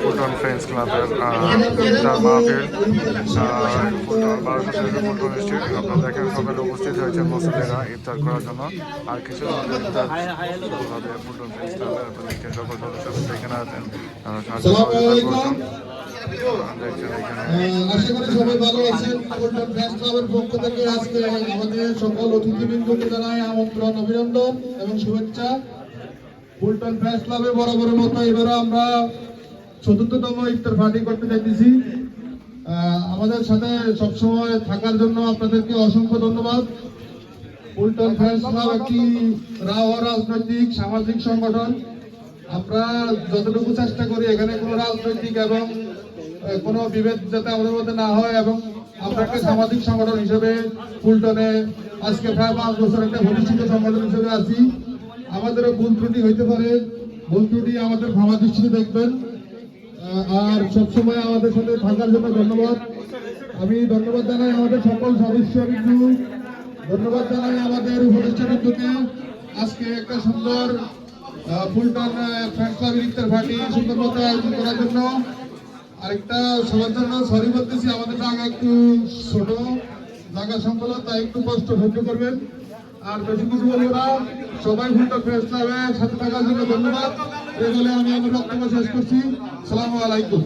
Fulton friends ক্লাবের মাহফিল Fulton বারোশো শিল্পী ফুলটন স্ট্রিট আপনারা দেখেন সকালে উপস্থিত হয়েছে মুসলিরা ইফতার করার জন্য। আর কিছু ইফতার হবে ফুলটন ফ্রেন্ডস ক্লাবের। সকল সদস্য এখানে আছেন। সাহায্য করছেন আশা করি সবাই ভালো আছেন। ফুলটন ক্লাবের পক্ষ থেকে আজকে আমাদের সকল অতিথিবৃন্দকে জানাই আমন্ত্রণ অভিনন্দন এবং শুভেচ্ছা। ফুলটন ফ্রেন্ডস ক্লাবে বরাবরের মতো এবারও আমরা চতুর্থতম ইফতার পার্টি করতে যাইতেছি। আমাদের সাথে সবসময় থাকার জন্য আপনাদেরকে অসংখ্য ধন্যবাদ। ফুলটন ফ্রেন্ডস ক্লাব একটি রাজনৈতিক সামাজিক সংগঠন। আমরা যতটুকু চেষ্টা করি এখানে কোনো রাজনৈতিক এবং কোনো বিভেদ যাতে আমাদের মধ্যে না হয় এবং একটা সামাজিক সংগঠন হিসেবে ফুলটনে আজকে প্রায় পাঁচ বছর একটা প্রতিষ্ঠিত সংগঠন হিসেবে আছি। আমাদেরও ভুল ত্রুটি হইতে পারে। ভুল ত্রুটি আমাদের ভাবা দৃষ্টিতে দেখবেন। আর সবসময় আমাদের সাথে থাকার জন্য ধন্যবাদ। আমি ধন্যবাদ জানাই আমাদের সকল সদস্য ধন্যবাদ জানাই আমাদের উপদেষ্টা বিন্দুকে আজকে একটা সুন্দর ফুলটন ইফতার পার্টি সুন্দর মতো আয়োজন করার জন্য। আরেকটা সবার জন্য সরি বলতেছি, আমাদের জায়গা একটু ছোট, জায়গা সংকলন, তাই একটু কষ্ট সহ্য করবেন। আর বেশি কিছু বলব না। সবাই ফুলটন ফ্রেশ ক্লাবের সাথে থাকার জন্য ধন্যবাদ। এই বলে আমি আমার বক্তব্য শেষ করছি। সালামু আলাইকুম।